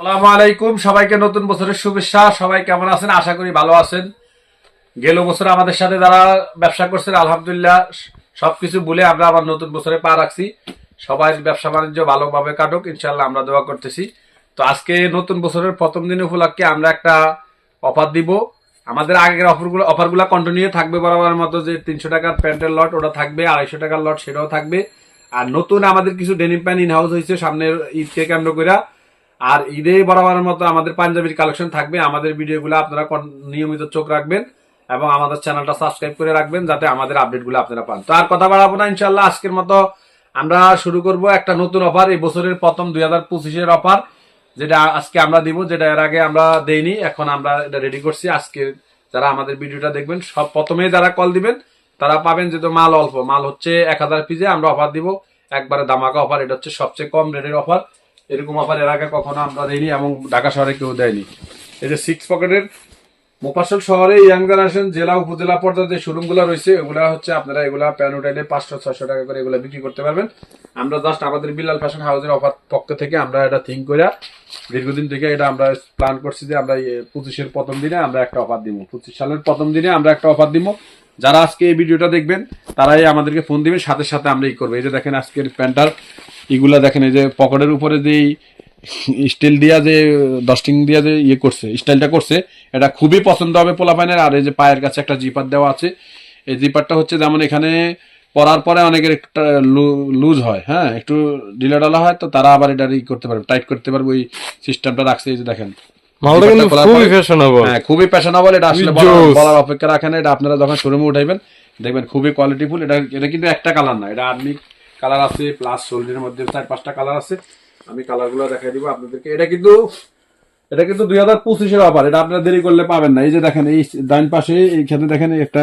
আসসালামু আলাইকুম, সবাইকে নতুন বছরের শুভেচ্ছা। সবাই কেমন আছেন? আশা করি ভালো আছেন। গেল বছর আমাদের সাথে যারা ব্যবসা করছেন, আলহামদুলিল্লাহ, সবকিছু বলে আমরা আবার নতুন বছরে পা রাখছি। সবাই ব্যবসা বাণিজ্য ভালোভাবে কাটুক ইনশাল্লাহ আমরা দোয়া করতেছি। তো আজকে নতুন বছরের প্রথম দিন উপলক্ষে আমরা একটা অফার দিব। আমাদের আগের অফারগুলো অফারগুলো কন্টিনিউ থাকবে বরাবরের মতো যে তিনশো টাকার প্যান্টের লট ওটা থাকবে, আড়াইশো টাকার লট সেটাও থাকবে। আর নতুন আমাদের কিছু ডেনিম প্যান্ট ইন হাউস হয়েছে, সামনের ঈদকে কেন্দ্র করে আর ঈদে বরাবরের মতো আমাদের পাঞ্জাবির কালেকশন থাকবে। আমাদের ভিডিওগুলো আপনারা নিয়মিত চোখ রাখবেন এবং আমাদের চ্যানেলটা সাবস্ক্রাইব করে রাখবেন যাতে আমাদের আপডেটগুলো আপনারা পান। তো আর কথা বাড়াবো না ইনশাল্লাহ আজকের মতো আমরা শুরু করব একটা নতুন অফার এই বছরের প্রথম দুই হাজার পঁচিশের অফার যেটা আজকে আমরা দিব, যেটা এর আগে আমরা দেইনি, এখন আমরা এটা রেডি করছি। আজকে যারা আমাদের ভিডিওটা দেখবেন, সব প্রথমে যারা কল দিবেন, তারা পাবেন যেহেতু মাল অল্প। মাল হচ্ছে এক হাজার পিজে আমরা অফার দিব। একবারে দামাকা অফার এটা হচ্ছে সবচেয়ে কম রেটের অফার এরকম অফার এর আগে কখনো আমরা দেইনি এবং ঢাকা শহরে কেউ দেয়নি। এই যে সিক্স পকেটের মোপাসল শহরে ইয়াং জেনারেশন জেলা, উপজেলা পর্যায়ে যে শোরুমগুলো রয়েছে, এগুলা হচ্ছে আপনারা এগুলা প্যান উঠাইলে পাঁচশো, ছয়শো টাকা করে এগুলা বিক্রি করতে পারবেন। আমরা জাস্ট আমাদের বিলাল ফ্যাশন হাউসের অফার পক্ষ থেকে আমরা এটা থিঙ্ক করে দীর্ঘদিন থেকে এটা আমরা প্ল্যান করছি যে আমরা পঁচিশের প্রথম দিনে আমরা একটা অফার দিব পঁচিশ সালের প্রথম দিনে আমরা একটা অফার দিব যারা আজকে এই ভিডিওটা দেখবেন, তারাই আমাদেরকে ফোন দিবেন, সাথে সাথে আমরা এই করব। এই যে দেখেন আজকের প্যান্টার, এগুলা দেখেন এই যে পকেটের উপরে যে স্টিল দিয়া যে ডাস্টিং দিয়া যে ইয়ে করছে, স্টাইলটা করছে, এটা খুবই পছন্দ হবে পোলাপাইনের। আর এই যে পায়ের কাছে একটা জিপার দেওয়া আছে, এই জিপারটা হচ্ছে যেমন এখানে পরার পরে অনেকের একটা লুজ হয় হ্যাঁ একটু ঢিলা ডালা হয়, তো তারা আবার এটা ই করতে পারবে, টাইট করতে পারবে, ওই সিস্টেমটা রাখছে, এই যে দেখেন। মালটা কিন্তু খুবই ফ্যাশনেবল হ্যাঁ খুবই এটা আসলে বলার- অপেক্ষা রাখে না এটা আপনারা যখন শোরুমে উঠাইবেন দেখবেন খুবই কোয়ালিটিফুল এটা এটা কিন্তু একটা কালার না এটা আর্মি কালার আছে প্লাস মধ্যে চার পাঁচটা কালার আছে। আমি কালারগুলো দেখাই দিব আপনাদেরকে। এটা কিন্তু এটা কিন্তু দুই হাজার পঁচিশের অফার এটা আপনারা দেরি করলে পাবেন না। এই যে দেখেন এই ডান পাশে এইখানে দেখেন একটা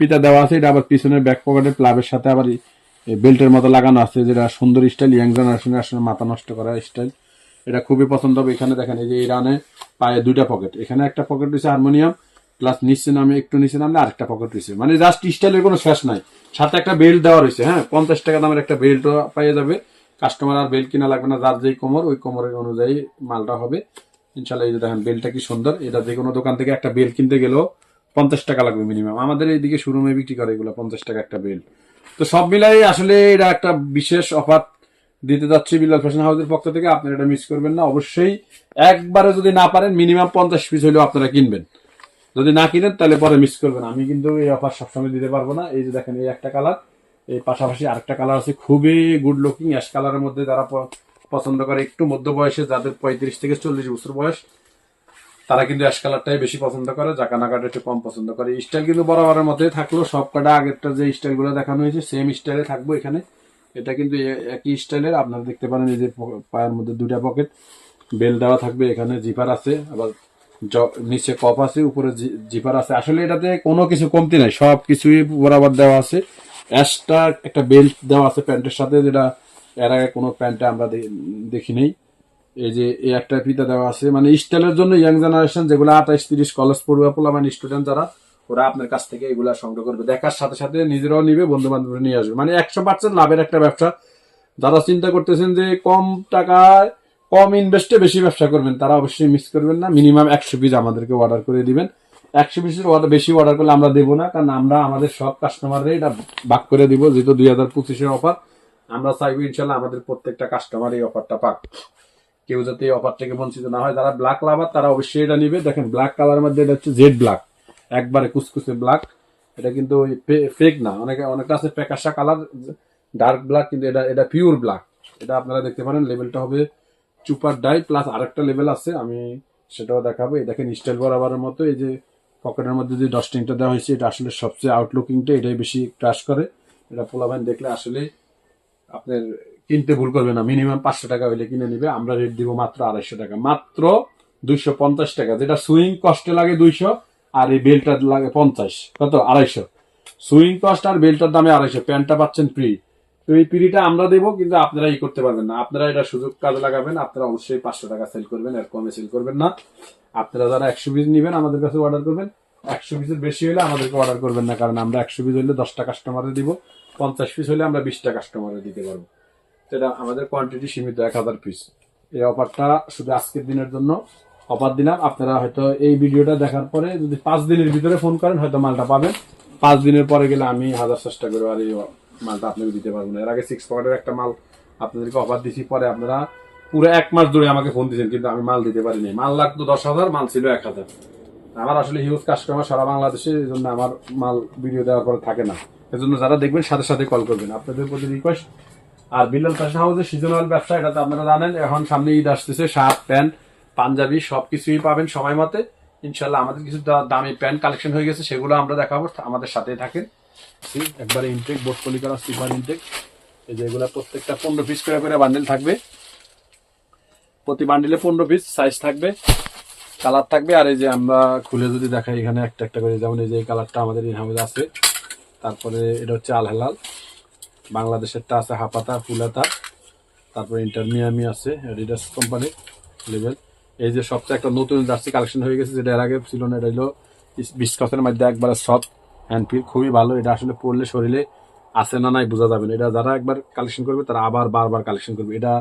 পিতা দেওয়া আছে এটা আবার পিছনের ব্যাক পকেটের প্লাবের সাথে আবার বেল্টের মতো লাগানো আছে যেটা সুন্দর স্টাইল ইয়াং জেনারেশনের আসলে মাথা নষ্ট করা স্টাইল এটা খুবই পছন্দ হবে। এখানে দেখেন, এই যে এই রানে পায়ে দুইটা পকেট। এখানে একটা পকেট রয়েছে হারমোনিয়াম প্লাস নিচে নামে, একটু নিচে নামলে আরেকটা পকেট রয়েছে। মানে জাস্ট স্টাইলের কোনো শেষ নাই। সাথে একটা বেল্ট দেওয়া রয়েছে হ্যাঁ? পঞ্চাশ টাকা দামের একটা বেল্ট পাইয়ে যাবে। কাস্টমার আর বেল্ট কিনা লাগবে না, যার যেই কোমর, ওই কোমরের অনুযায়ী মালটা হবে। ইনশাল্লাহ এই যে দেখেন বেল্টটা কি সুন্দর। এটা যে কোনো দোকান থেকে একটা বেল্ট কিনতে গেলেও পঞ্চাশ টাকা লাগবে মিনিমাম আমাদের এইদিকে শোরুমে বিক্রি করে এগুলো পঞ্চাশ টাকা একটা বেল্ট তো সব মিলাই আসলে এটা একটা বিশেষ অফার দিতে যাচ্ছি বিলাল ফ্যাশন হাউসের পক্ষ থেকে আপনারা এটা মিস করবেন না। অবশ্যই একবারে যদি না পারেন মিনিমাম পঞ্চাশ পিস হলেও আপনারা কিনবেন। যদি না কিনেন, তাহলে পরে মিস করবেন। আমি কিন্তু এই অফার সবসময় দিতে পারব না। এই যে দেখেন, এই একটা কালার এই পাশাপাশি আরেকটা কালার আছে, খুবই গুড লুকিং অ্যাশ কালারের মধ্যে যারা পছন্দ করে, একটু মধ্য বয়সে, যাদের পঁয়ত্রিশ থেকে চল্লিশ বছর বয়স, তারা কিন্তু অ্যাশ কালারটাই বেশি পছন্দ করে জাকা নাকাটা একটু কম পছন্দ করে। স্টাইল কিন্তু বরাবরের মতোই থাকল। সব কটা আগেরটা যে স্টাইলগুলো দেখানো হয়েছে সেম স্টাইলে থাকব এখানে। এটা কিন্তু একই স্টাইলের আপনারা দেখতে পারেন এই যে পায়ের মধ্যে দুটা পকেট বেল দেওয়া থাকবে, এখানে জিপার আছে, আবার নিচে কপ আছে, উপরে জিপার আছে। আসলে এটাতে কোনো কিছু কমতি নাই, সব কিছুই বরাবর দেওয়া আছে। অ্যাশটা একটা বেল্ট দেওয়া আছে প্যান্টের সাথে, যেটা এর আগে কোনো প্যান্টে আমরা দেখি নেই। এই যে এই একটা ফিতা দেওয়া আছে। মানে স্টাইলের জন্য ইয়াং জেনারেশন যেগুলো আঠাইশ তিরিশ কলেজ পড়ুয়া পোলা মানে স্টুডেন্ট যারা ওরা আপনার কাছ থেকে এগুলা সংগ্রহ করবে। দেখার সাথে সাথে নিজেরাও নিবে বন্ধু বান্ধব নিয়ে আসবে। মানে একশো পার্সেন্ট লাভের একটা ব্যবসা। যারা চিন্তা করতেছেন যে কম টাকায় কম ইনভেস্টে বেশি ব্যবসা করবেন, তারা অবশ্যই মিস করবেন না। মিনিমাম একশো পিস আমাদেরকে অর্ডার করে দিবেন। একশো পিসের বেশি অর্ডার করলে আমরা দেবো না, কারণ আমরা আমাদের সব কাস্টমাররা এটা ভাগ করে দিব, যেহেতু দুই হাজার পঁচিশের অফার আমরা চাইব ইনশাল্লাহ আমাদের প্রত্যেকটা কাস্টমার এই অফারটা পাক। কেউ যাতে এই অফার থেকে বঞ্চিত না হয়। যারা ব্ল্যাক লাভার তারা অবশ্যই এটা নিবে। দেখেন ব্ল্যাক কালার মধ্যে এটা হচ্ছে জেড ব্ল্যাক একবারে কুচকুচে ব্ল্যাক এটা কিন্তু ফেক না। অনেকে, অনেকটা আছে প্যাকাশা কালার ডার্ক ব্ল্যাক কিন্তু এটা এটা পিওর ব্ল্যাক এটা আপনারা দেখতে পারেন লেভেলটা হবে চুপার ডাই প্লাস আরেকটা লেভেল আছে, আমি সেটাও দেখাবো। এই দেখেন স্টাইল বরাবরের মতো, এই যে পকেটের মধ্যে যে ডাস্টিংটা দেওয়া হয়েছে, এটা আসলে সবচেয়ে আউটলুকিংটা এটাই বেশি ক্রাশ করে। এটা পোলাবাইন দেখলে আসলে আপনার কিনতে ভুল করবে না। মিনিমাম পাঁচশো টাকা হইলে কিনে নিবে, আমরা রেট দিব মাত্র আড়াইশো টাকা। মাত্র দুইশো পঞ্চাশ টাকা। যেটা সুইং কস্টে লাগে দুইশো আর এই বেলটা লাগে পঞ্চাশ। কত? আড়াইশো। সুইং কস্ট আর বেলটার দামে আড়াইশো। প্যান্টটা পাচ্ছেন ফ্রি। তো এই পিড়িটা আমরা দেবো, কিন্তু আপনারা ই করতে পারবেন না। আপনারা এটা সুযোগ কাজে লাগাবেন। আপনারা অবশ্যই পাঁচশো টাকা সেল করবেন এর কমে সেল করবেন না। আপনারা যারা একশো পিস নেবেন, আমাদের কাছে অর্ডার করবেন। একশো পিসের বেশি হলে আমাদেরকে অর্ডার করবেন না, কারণ আমরা একশো পিস হলে দশটা কাস্টমারে দিব। পঞ্চাশ পিস হলে আমরা বিশটা কাস্টমারে দিতে পারব। সেটা আমাদের কোয়ান্টিটি সীমিত, এক হাজার পিস এই অফারটা শুধু আজকের দিনের জন্য। অফার দিলাম। আপনারা হয়তো এই ভিডিওটা দেখার পরে যদি পাঁচ দিনের ভিতরে ফোন করেন, হয়তো মালটা পাবেন। পাঁচ দিনের পরে গেলে আমি হাজার চেষ্টা করে আর এই মালটা আপনাকে দিতে পারব না। এর আগে সিক্স পকেটের একটা মাল আপনাদেরকে অফার দিছি, পরে আপনারা পুরো এক মাস ধরে আমাকে ফোন দিয়েছেন কিন্তু আমি মাল দিতে পারিনি। মাল লাগতো দশ হাজার, মাল ছিল এক হাজার। আমার আসলে হিউজ কাস্টমার সারা বাংলাদেশে, এই জন্য আমার মাল ভিডিও দেওয়ার পরে থাকে না। এজন্য যারা দেখবেন, সাথে সাথে কল করবেন। আপনাদের প্রতি রিকোয়েস্ট আর বিল্লাল ফ্যাশন হাউসের সিজনাল ব্যবসা, এটা তো আপনারা জানেন, এখন সামনে ঈদ আসতেছে, শার্ট, প্যান্ট পাঞ্জাবি সবকিছুই পাবেন সময় মতে ইনশাল্লাহ আমাদের কিছু দামি প্যান্ট কালেকশন হয়ে গেছে, সেগুলো আমরা দেখাবো, আমাদের সাথেই থাকেন। একবারে ইনটেক বোটকলি করা সুপার ইনটেক এই যে এগুলা প্রত্যেকটা পনেরো পিস করে করে বান্ডেল থাকবে। প্রতি বান্ডিলে পনেরো পিস সাইজ থাকবে কালার থাকবে। আর এই যে আমরা খুলে যদি দেখাই এখানে একটা একটা করে, যেমন এই যে কালারটা আমাদের ইনহামে আছে। তারপরে এটা হচ্ছে আল হেলাল। বাংলাদেশেরটা আছে হাপাতা, ফুলাতা। তারপরে ইন্টারমিয়ামি আছে অ্যাডিডাস কোম্পানি লেভেল এই যে সবচেয়ে একটা নতুন জার্সি কালেকশন হয়ে গেছে, যেটা এর আগে ছিল না, এটা হলো বিস্কসের মধ্যে একবারে সফট হ্যান্ড ফিল খুবই ভালো। এটা আসলে পড়লে শরীরে আছে না, নাই, বোঝা যাবে না। এটা যারা একবার কালেকশন করবে, তারা আবার বারবার কালেকশন করবে। এটা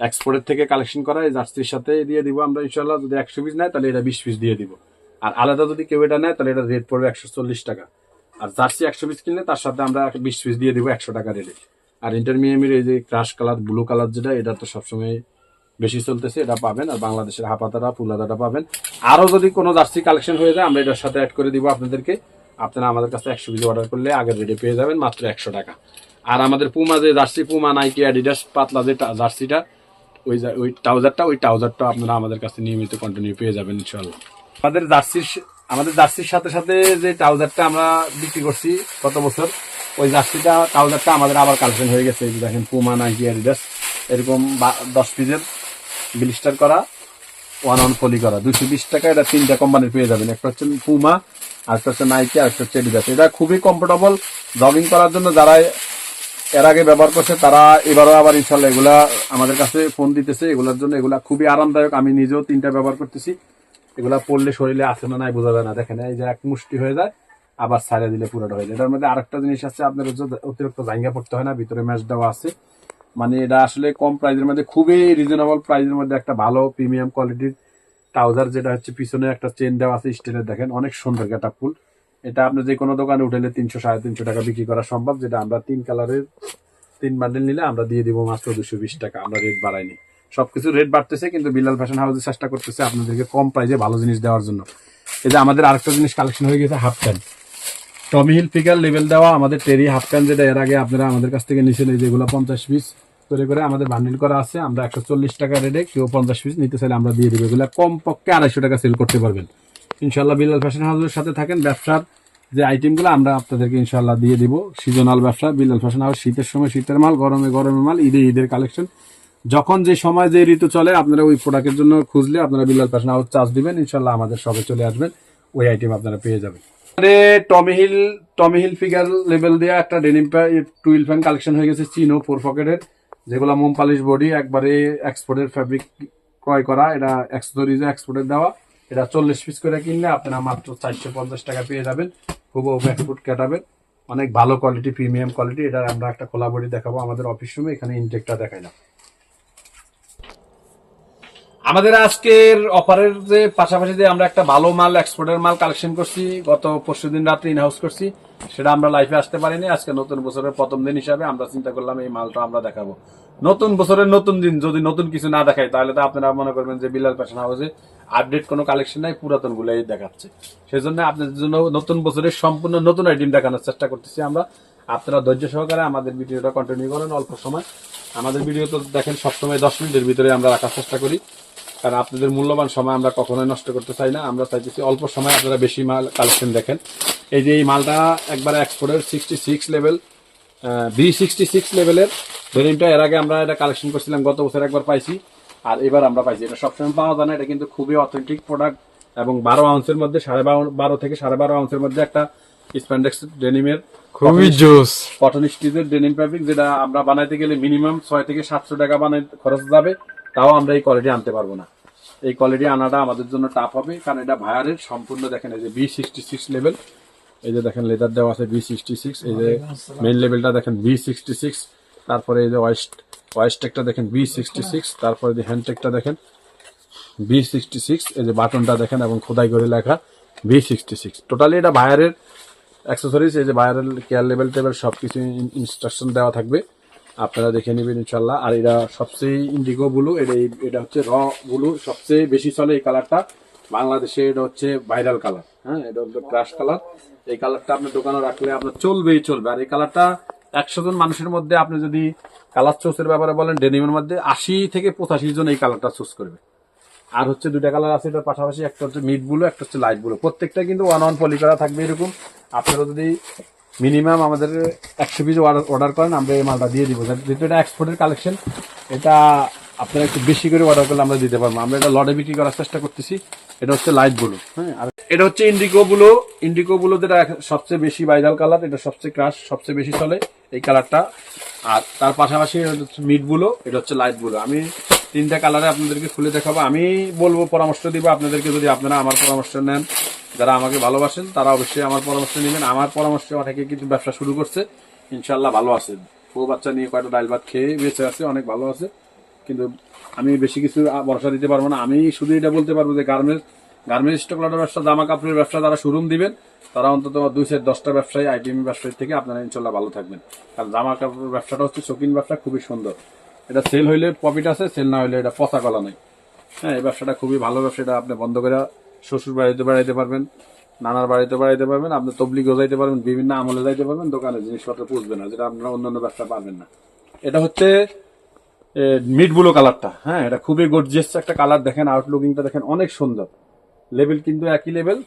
এক্সপোর্টের থেকে কালেকশন করা, এই জার্সির সাথে দিয়ে দিব আমরা ইনশাল্লাহ যদি একশো পিস নেয়, তাহলে এটা বিশ পিস দিয়ে দিব। আর আলাদা যদি কেউ এটা নেয়, তাহলে এটা রেট পড়বে একশো চল্লিশ টাকা। আর জার্সি একশো পিস কিনলে, তার সাথে আমরা বিশ পিস দিয়ে দিব একশো টাকা রেটে আর ইন্টারমিডিয়েমের এই যে ক্রাশ কালার ব্লু কালার যেটা এটা তো সবসময় বেশি চলতেছে, এটা পাবেন, আর বাংলাদেশের হাপাতাটা ফুলাদাটা পাবেন। আরও যদি কোনো জার্সি কালেকশন হয়ে যায়, আমরা এটার সাথে অ্যাড করে দিব আপনাদেরকে। আপনারা আমাদের কাছে একশো পিস অর্ডার করলে আগের রেটে পেয়ে যাবেন মাত্র একশো টাকা। আর আমাদের পুমা যে জার্সি পুমা নাইকি অ্যাডিডাস পাতলা যে জার্সিটা, ওই ওই ট্রাউজারটা ওই ট্রাউজারটা আপনারা আমাদের কাছে নিয়মিত কন্টিনিউ পেয়ে যাবেন ইনশাল্লাহ আমাদের জার্সির আমাদের জার্সির সাথে সাথে যে ট্রাউজারটা আমরা বিক্রি করছি গত বছর, ওই জার্সিটা, ট্রাউজারটা আমাদের আবার কালেকশন হয়ে গেছে। দেখেন পুমা নাইকি অ্যাডিডাস এরকম দশ পিসের ব্লিস্টার করা ওয়ান অন ফলি করা। দুশো বিশ টাকা এটা তিনটা কোম্পানির পেয়ে যাবেন। একটা হচ্ছে পুমা আরেকটা হচ্ছে নাইকি আর একটা হচ্ছে এডিডাস এটা খুবই কমফোর্টেবল জগিং করার জন্য যারা এর আগে ব্যবহার করছে, তারা এবারও আবার ইনশাল্লাহ এগুলা আমাদের কাছে ফোন দিতেছে। এগুলোর জন্য এগুলা খুবই আরামদায়ক। আমি নিজেও তিনটা ব্যবহার করতেছি। এগুলা পড়লে শরীরে আছে না নাই বোঝা যায় না। দেখেন, এই যে এক মুষ্টি হয়ে যায়, আবার ছাড়িয়ে দিলে পুরোটা হয়ে যায়। এটার মধ্যে আরেকটা জিনিস আছে, আপনার অতিরিক্ত জায়গা পড়তে হয় না, ভিতরে ম্যাচ দেওয়া আছে। মানে এটা আসলে কম প্রাইজের মধ্যে, খুবই রিজনেবল প্রাইজের মধ্যে একটা ভালো প্রিমিয়াম কোয়ালিটির ট্রাউজার যেটা হচ্ছে পিছনে একটা চেন দেওয়া আছে স্টিলের দেখেন অনেক সুন্দর একটা ফুল। এটা আপনি যে কোনো দোকানে উঠেলে তিনশো, সাড়ে তিনশো টাকা বিক্রি করা সম্ভব, যেটা আমরা তিন কালারের তিন বান্ডেল নিলে আমরা দিয়ে দিব মাত্র দুশো বিশ টাকা, আমরা রেট বাড়াইনি। সবকিছু রেট বাড়তেছে, কিন্তু বিলাল ফ্যাশন হাউসে চেষ্টা করতেছে আপনাদেরকে কম প্রাইসে ভালো জিনিস দেওয়ার জন্য। এই যে আমাদের আরেকটা জিনিস কালেকশন হয়ে গেছে half pant Tommy Hilfiger level আমাদের টেরি হাফ প্যান্ট যেটা এর আগে আপনারা আমাদের কাছ থেকে নিয়েছেন, এই যেগুলো পঞ্চাশ পিস করে করে আমাদের বান্ডিল করা আছে। আমরা একশো চল্লিশ টাকা রেটে কেউ পঞ্চাশ পিস নিতে চাইলে আমরা দিয়ে দিব। এগুলো কম পক্ষে আড়াইশো টাকা সেল করতে পারবেন। ইনশাল্লাহ বিলাল ফ্যাশন হাউসের সাথে থাকেন। ব্যবসার যে আইটেমগুলো আমরা আপনাদেরকে ইনশাল্লাহ দিয়ে দিব। সিজনাল ব্যবসা বিলাল ফ্যাশন হাউস শীতের সময় শীতের মাল, গরমে গরমের মাল, ঈদে ঈদের কালেকশন যখন যে সময় যে ঋতু চলে, আপনারা ওই প্রোডাক্টের জন্য খুঁজলে আপনারা বিলাল ফ্যাশন হাউস চার্জ দিবেন। ইনশাল্লাহ আমাদের সবে চলে আসবেন। ওই আইটেম আপনারা পেয়ে যাবেন। Tommy hill Tommy hill figure level দেওয়া একটা ডেনিম টুইল ফ্যান কালেকশন হয়ে গেছে চিনো ফোর পকেটের যেগুলো মোম পালিশ বডি একবারে এক্সপোর্টের ফ্যাব্রিক ক্রয় করা, এটা এক্সপোরিজে এক্সপোর্টের দেওয়া। এটা চল্লিশ পিস করে কিনলে আপনারা মাত্র চারশো পঞ্চাশ টাকা পেয়ে যাবেন খুব ব্যাকফুট কাটাবেন। অনেক ভালো কোয়ালিটি প্রিমিয়াম কোয়ালিটি এটা আমরা একটা খোলা বডি দেখাবো আমাদের অফিস রুমে এখানে ইনটেকটা দেখাই না। আমাদের আজকের অফারের যে পাশাপাশি যে আমরা একটা ভালো মাল এক্সপোর্টের মাল কালেকশন করছি, গত পরশু দিন রাত্রে ইনহাউস করছি, সেটা আমরা লাইফে আসতে পারিনি। আজকে নতুন বছরের প্রথম দিন হিসাবে আমরা চিন্তা করলাম এই মালটা আমরা দেখাবো। নতুন বছরের নতুন দিন, যদি নতুন কিছু না দেখায় তাহলে তো আপনারা মনে করবেন যে বিলাল ফ্যাশন হাউসে আপডেট কোনো কালেকশন নাই, পুরাতন গুলাই দেখাচ্ছে। সেজন্য আপনাদের জন্য নতুন বছরের সম্পূর্ণ নতুন আইটেম দেখানোর চেষ্টা করতেছি আমরা। আপনারা ধৈর্য সহকারে আমাদের ভিডিওটা কন্টিনিউ করেন অল্প সময়। আমাদের ভিডিও তো দেখেন সবসময় দশ মিনিটের ভিতরে আমরা রাখার চেষ্টা করি। কারণ আপনাদের মূল্যবান সময় আমরা কখনোই নষ্ট করতে চাই না। আমরা চাইতেছি অল্প সময় আপনারা বেশি মাল কালেকশন দেখেন। এই যে এই মালটা একবার এক্সপোর্টের sixty six level B sixty six লেভেলের ভেরিয়েন্টটা এর আগে আমরা এটা কালেকশন করছিলাম গত বছর একবার পাইছি। আর এবার আমরা পাইছি। এটা সবসময় পাওয়া যায় না। এটা কিন্তু খুবই অথেন্টিক প্রোডাক্ট এবং বারো আউন্সের মধ্যে সাড়ে বারো বারো থেকে সাড়ে বারো আউন্সের মধ্যে একটা স্প্যান্ডেক্স ডেনিমের খুবই জোস কটন স্টিচের ডেনিম ফ্যাব্রিক যেটা আমরা বানাইতে গেলে মিনিমাম ছয় থেকে সাতশো টাকা বানাই খরচ যাবে। তাও আমরা এই কোয়ালিটি আনতে পারব না। এই কোয়ালিটি আনাটা আমাদের জন্য টাফ হবে, কারণ এটা ভায়ারের সম্পূর্ণ দেখেন এই যে বি সিক্সটি সিক্স লেভেল এই যে দেখেন লেদার দেওয়া আছে বি সিক্সটি সিক্স এই যে মেইন লেভেলটা দেখেন বি সিক্সটি সিক্স তারপরে এই যে ওয়েস্ট ভয়েস টেকটা দেখেন বি সিক্সটি সিক্স তারপরে যে হ্যান্ড টেকটা দেখেন বি সিক্সটি সিক্স এই যে বাটনটা দেখেন এবং খোদাই করে লেখা বি সিক্সটি সিক্স টোটালি এটা বায়ারের অ্যাক্সেসরিজ এই যে বায়ারের কেয়ার লেভেল টেবেল সব কিছু ইনস্ট্রাকশন দেওয়া থাকবে। আপনারা দেখে নেবেন ইনশাল্লাহ আর এটা সবচেয়ে ইন্ডিগো ব্লু এটা এটা হচ্ছে র ব্লু সবচেয়ে বেশি চলে এই কালারটা বাংলাদেশে এটা হচ্ছে ভাইরাল কালার হ্যাঁ? এটা হচ্ছে ক্রাশ কালার এই কালারটা আপনার দোকানে রাখলে আপনার চলবেই চলবে। আর এই কালারটা একশো জন মানুষের মধ্যে আপনি যদি কালার চুজের ব্যাপারে বলেন ডেনিমের মধ্যে আশি থেকে পঁচাশি জন এই কালারটা চুজ করবে। আর হচ্ছে দুটা কালার আছে, এটার পাশাপাশি একটা হচ্ছে মিড ব্লু একটা হচ্ছে লাইট ব্লু প্রত্যেকটা কিন্তু ওয়ান ওয়ান পলি করা থাকবে এরকম। আপনারা যদি মিনিমাম আমাদের একশো পিস অর্ডার করেন, আমরা এই মালটা দিয়ে দিব। যেহেতু এটা এক্সপোর্টের কালেকশন এটা আপনারা একটু বেশি করে অর্ডার করলে আমরা দিতে পারব। আমরা এটা লটে বিক্রি করার চেষ্টা করতেছি। এটা হচ্ছে লাইট ব্লু হ্যাঁ আর এটা হচ্ছে ইন্ডিগো ব্লু ইন্ডিগো ব্লু যেটা সবচেয়ে বেশি ভাইরাল কালার এটা সবচেয়ে ক্রাশ সবচেয়ে বেশি চলে এই কালারটা আর তার পাশাপাশি মিড ব্লু এটা হচ্ছে লাইট ব্লু আমি তিনটা কালারে আপনাদেরকে খুলে দেখাবো। আমি বলব পরামর্শ দিব। আপনাদেরকে যদি আপনারা আমার পরামর্শ নেন, যারা আমাকে ভালোবাসেন, তারা অবশ্যই আমার পরামর্শ নেবেন। আমার পরামর্শে অনেকে কিন্তু ব্যবসা শুরু করছে। ইনশাল্লাহ ভালো আছে। বউ বাচ্চা নিয়ে কয়টা ডাল ভাত খেয়ে বেঁচে আছে, অনেক ভালো আছে। কিন্তু আমি বেশি কিছু ভরসা দিতে পারব না। আমি শুধু এটা বলতে পারব যে গার্মেন্টস গার্মেন্টস স্টকলাটের ব্যবসা, জামা কাপড়ের ব্যবসা যারা শোরুম দিবেন, তারা অন্তত দুই থেকে দশটা ব্যবসায়ী, আইটিএম ব্যবসায়ী থেকে আপনারা ইনশাল্লাহ ভালো থাকবেন। কারণ জামা কাপড়ের ব্যবসাটা হচ্ছে শৌখিন ব্যবসা, খুবই সুন্দর। এটা সেল হইলে প্রফিট আছে সেল না হইলে এটা পচা কলা নাই। হ্যাঁ এই ব্যবসাটা খুবই ভালো ব্যবসা, এটা আপনি বন্ধ করে শ্বশুর বাড়িতে বাড়াইতে পারবেন, নানার বাড়িতে বাড়াইতে পারবেন, আপনি তবলিগও যাইতে পারবেন, বিভিন্ন আমলে যাইতে পারবেন দোকানে জিনিসপত্র পুষবে না, যেটা আপনারা অন্যান্য ব্যবসা পারবেন না। এটা হচ্ছে মিড ব্লু কালারটা হ্যাঁ এটা খুবই গর্জিয়াস একটা কালার দেখেন আউটলুকিংটা দেখেন অনেক সুন্দর। লেভেল কিন্তু একই লেভেল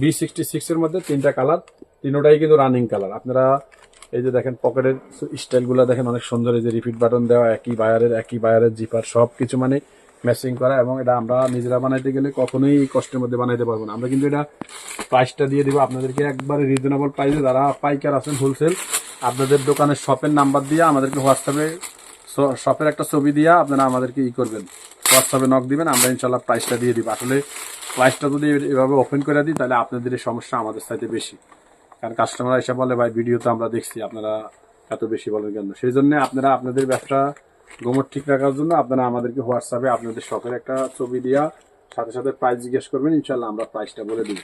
বি সিক্সটি সিক্সের মধ্যে তিনটা কালার তিনোটাই কিন্তু রানিং কালার আপনারা এই যে দেখেন পকেটের স্টাইলগুলা দেখেন অনেক সুন্দর, এই যে রিপিট বাটন দেওয়া, একই বায়ারের একই বায়ারের জিপার সব কিছু মানে ম্যাচিং করা এবং এটা আমরা নিজেরা বানাইতে গেলে কখনোই কষ্টের মধ্যে বানাইতে পারব না। আমরা কিন্তু এটা প্রাইসটা দিয়ে দিব আপনাদেরকে একবারে রিজনেবল প্রাইসে যারা পাইকার আছেন হোলসেল আপনাদের দোকানের শপের নাম্বার দিয়ে আমাদেরকে হোয়াটসঅ্যাপে শপের একটা ছবি দিয়ে আপনারা আমাদেরকে ই করবেন। হোয়াটসঅ্যাপে নক দিবেন, আমরা ইনশাল্লাহ প্রাইসটা দিয়ে দিব। আসলে প্রাইসটা যদি এভাবে ওপেন করে দিই, তাহলে আপনাদের সমস্যা আমাদের সাথে বেশি। কারণ কাস্টমার এসে বলে, ভাই ভিডিও তো আমরা দেখছি, আপনারা এত বেশি বলেন কেন? সেই জন্য আপনারা আপনাদের ব্যবসা গোমর ঠিক রাখার জন্য আপনারা আমাদেরকে হোয়াটসঅ্যাপে আপনাদের শখের একটা ছবি দিয়া সাথে সাথে প্রাইস জিজ্ঞেস করবেন ইনশাল্লাহ আমরা প্রাইসটা বলে দিব।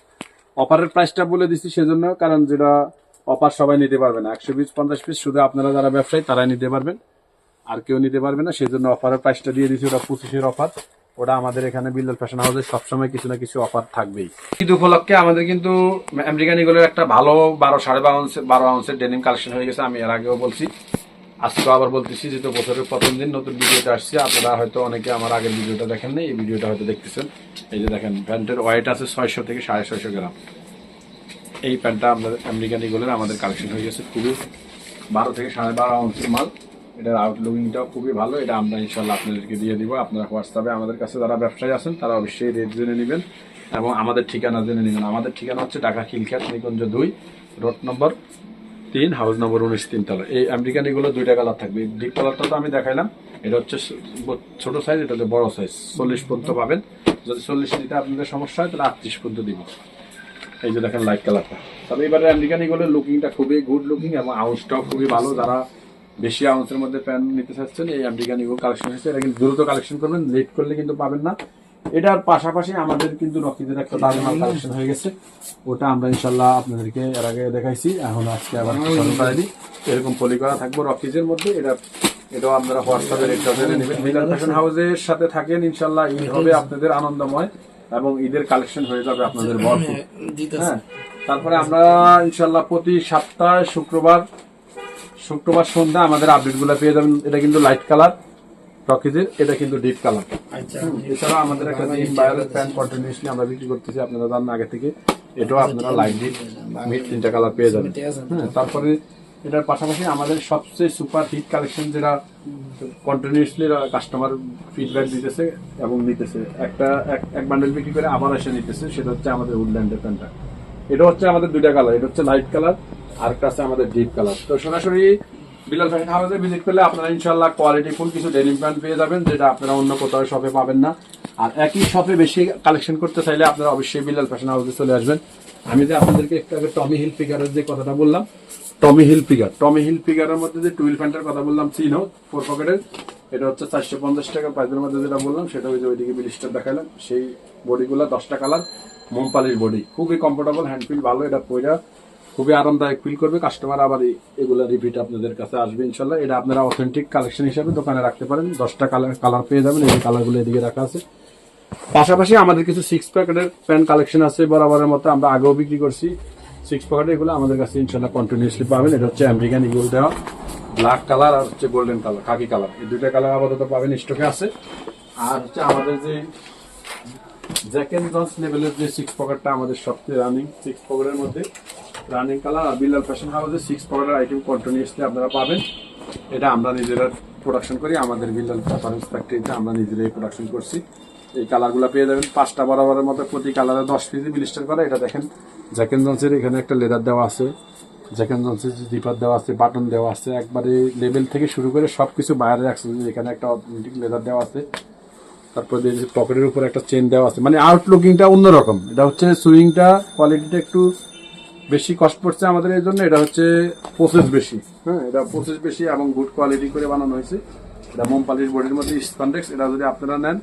অফারের প্রাইসটা বলে দিচ্ছি সেজন্য, কারণ যেটা অফার সবাই নিতে পারবে না। একশো পিস, পঞ্চাশ পিস, শুধু আপনারা যারা ব্যবসায়ী, তারাই নিতে পারবেন। আর কেউ নিতে পারবে না সেই জন্য অফারের প্রাইসটা দিয়ে দিচ্ছি ওটা পঁচিশের অফার ওটা আমাদের এখানে বিল্লাল ফ্যাশন হাউসে সবসময় কিছু না কিছু অফার থাকবেই। ঈদ উপলক্ষে আমাদের কিন্তু আমেরিকান ইগলের একটা ভালো বারো সাড়ে বারো আউন্সের বারো আউন্সের ডেনিম কালেকশন হয়ে গেছে, আমি এর আগেও বলছি। আজকে আবার বলতেছি যেহেতু বছরের প্রথম দিন, নতুন ভিডিওটা আসছে। আপনারা হয়তো অনেকে আমার আগের ভিডিওটা দেখেন নাই, এই ভিডিওটা হয়তো দেখতেছেন। এই যে দেখেন, প্যান্টের ওয়েট আছে ছয়শো থেকে সাড়ে ছয়শো গ্রাম। এই প্যান্টটা আমাদের আমেরিকান ইগলের আমাদের কালেকশন হয়ে গেছে, খুবই বারো থেকে সাড়ে বারো আউন্সের মাল। এটার আউটলুকিংটাও খুবই ভালো। এটা আমরা ইনশাল্লাহ আপনাদেরকে দিয়ে দিব। আপনারা হোয়াটসঅ্যাপে আমাদের কাছে যারা ব্যবসায়ী আছেন, তারা অবশ্যই রেট জেনে নেবেন এবং আমাদের ঠিকানা জেনে নেবেন। আমাদের ঠিকানা হচ্ছে ঢাকা খিলখ্যাত নিকুঞ্জ দুই, রোড নম্বর তিন, হাউস নম্বর উনিশ, তিনতলা। এই আমেরিকান এগুলো দুইটা কালার থাকবে। ডিপ কালারটা তো আমি দেখাইলাম। এটা হচ্ছে ছোট সাইজ এটা হচ্ছে বড় সাইজ চল্লিশ পর্যন্ত পাবেন। যদি চল্লিশ নিতে আপনাদের সমস্যা হয়, তাহলে আটত্রিশ পর্যন্ত দিব। এই যে দেখেন লাইট কালারটা তবে এবারে আমেরিকান এগুলোর লুকিংটা খুবই গুড লুকিং এবং আউন্সটাও খুবই ভালো। যারা বেশি আউন্সের মধ্যে প্যান্ট নিতে চাচ্ছেন এই আমেরিকান এগুলো কালেকশন হয়েছে। এটা কিন্তু দ্রুত কালেকশন করবেন লেট করলে কিন্তু পাবেন না। এটার পাশাপাশি আমাদের কিন্তু রকিদের একটা দারুণ কালেকশন হয়ে গেছে। ওটা আমরা ইনশাল্লাহ আপনাদেরকে এর আগে দেখাইছি এখন আজকে আবার দিই এরকম পলি করা থাকব রকিজের মধ্যে এটা এটাও আপনারা হোয়াটসঅ্যাপে রেটটা জেনে নেবেন। মিলান ফ্যাশন হাউসের সাথে থাকেন ইনশাল্লাহ ঈদ হবে আপনাদের আনন্দময় এবং ঈদের কালেকশন হয়ে যাবে আপনাদের ভরপুর। হ্যাঁ তারপরে আমরা ইনশাল্লাহ প্রতি সপ্তাহে শুক্রবার শুক্রবার সন্ধ্যা আমাদের আপডেটগুলো পেয়ে যাবেন। এটা কিন্তু লাইট কালার রকিজের এটা কিন্তু ডিপ কালার এছাড়া আমাদের একটা বায়ারের কন্টিনিউসলি আমরা বিক্রি করতেছি আপনারা জানেন আগে থেকে এটাও আপনারা লাইট ডিপ মিড তিনটা কালার পেয়ে যাবেন। হ্যাঁ তারপরে এটার পাশাপাশি আমাদের সবচেয়ে সুপার হিট কালেকশন যেটা কন্টিনিউসলি কাস্টমার ফিডব্যাক দিতেছে এবং নিতেছে একটা এক- এক বান্ডেল বিক্রি করে আবার এসে নিতেছে সেটা হচ্ছে আমাদের উডল্যান্ডের প্যান্টটা এটা হচ্ছে আমাদের দুইটা কালার এটা হচ্ছে লাইট কালার আর একটা আছে আমাদের ডিপ কালার তো সরাসরি বিলাল ফ্যাশন হাউসে ভিজিট করলে আপনারা ইনশাল্লাহ কোয়ালিটি ফুল কিছু ডেনিম প্যান্ট পেয়ে যাবেন, যেটা আপনারা অন্য কোথাও শপে পাবেন না। আর একই শপে বেশি কালেকশন করতে চাইলে আপনারা অবশ্যই বিলাল ফ্যাশন হাউসে চলে আসবেন। আমি যে আপনাদেরকে একটু আগে টমি হিল ফিগারের যে কথাটা বললাম টমি হিল ফিগার টমি হিল ফিগারের মধ্যে যে টুইল প্যান্টের কথা বললাম চিনো ফোর পকেটের এটা হচ্ছে চারশো পঞ্চাশ টাকা প্রাইজের মধ্যে যেটা বললাম, সেটা ওই ওইদিকে বিলিস্টার দেখালাম। সেই বডিগুলো দশটা কালার মোমপালির বডি খুবই কমফোর্টেবল হ্যান্ড ফিল ভালো, এটা পয়রা খুবই আরামদায়ক ফিল করবে। কাস্টমার আবার এগুলা রিপিট আপনাদের কাছে আসবে, ইনশাল্লাহ। এটা আপনারা অথেন্টিক কালেকশন হিসাবে দোকানে রাখতে পারেন। দশটা কালার কালার পেয়ে যাবেন। এই কালারগুলো এদিকে রাখা আছে। পাশাপাশি আমাদের কিছু সিক্স প্যাকেটের প্যান্ট কালেকশন আছে বরাবরের মতো। আমরা আগেও বিক্রি করছি। সিক্স প্যাকেট এগুলো আমাদের কাছে ইনশাল্লাহ কন্টিনিউসলি পাবেন। এটা হচ্ছে আমেরিকান ইগুল দেওয়া। ব্ল্যাক কালার আর হচ্ছে গোল্ডেন কালার কাকি কালার এই দুইটা কালার আপাতত পাবেন স্টকে আছে। আর হচ্ছে আমাদের যে জ্যাক এন্ড জন্স লেভেলের যে সিক্স পকেটটা আমাদের সবচেয়ে রানিং সিক্স পকেটের মধ্যে রানিং কালার আর বিল্লাল ফ্যাশন হাউসে সিক্স পকেটের আইটেম কন্টিনিউসলি আপনারা পাবেন। এটা আমরা নিজেরা প্রোডাকশন করি, আমাদের বিল্লাল প্রেফারেন্স ফ্যাক্টরিতে আমরা নিজেরাই প্রোডাকশন করছি। এই কালারগুলো পেয়ে যাবেন পাঁচটা বরাবরের মতো, প্রতি কালারে দশ পিসি বিলিস্টার করা। এটা দেখেন জ্যাক এন্ড জন্সের এখানে একটা লেদার দেওয়া আছে। জ্যাক এন্ড জন্সের যে জিপার দেওয়া আছে বাটন দেওয়া আছে। একবারে লেভেল থেকে শুরু করে সব কিছু বাইরে রাখছে এখানে একটা অথেন্টিক লেদার দেওয়া আছে। তারপরে যে পকেটের উপর একটা চেন দেওয়া আছে। মানে আউটলুকিংটা অন্যরকম। এটা হচ্ছে সুইংটা কোয়ালিটিটা একটু বেশি কষ্ট পড়ছে আমাদের এই জন্য, এটা হচ্ছে প্রসেস বেশি। হ্যাঁ এটা প্রসেস বেশি এবং গুড কোয়ালিটি করে বানানো হয়েছে। এটা মোমপালির বোর্ডের মধ্যে স্পান্ডেক্স এটা যদি আপনারা নেন,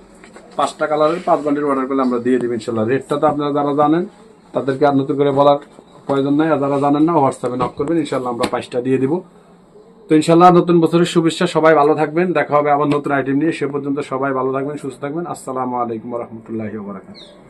পাঁচটা কালারের পাঁচ বান্ডির অর্ডার করলে আমরা দিয়ে দেবো ইনশাল্লাহ। রেটটা তো আপনারা যারা জানেন, তাদেরকে আর নতুন করে বলার প্রয়োজন নাই। আর যারা জানেন না হোয়াটসঅ্যাপে নক করবেন, ইনশাল্লাহ আমরা পাঁচটা দিয়ে দিব। তো ইনশাল্লাহ নতুন বছরের শুভেচ্ছা, সবাই ভালো থাকবেন। দেখা হবে আবার নতুন আইটেম নিয়ে। সে পর্যন্ত সবাই ভালো থাকবেন, সুস্থ থাকবেন। আসসালামু আলাইকুম রহমতুল্লাহি বারাকাতুহু।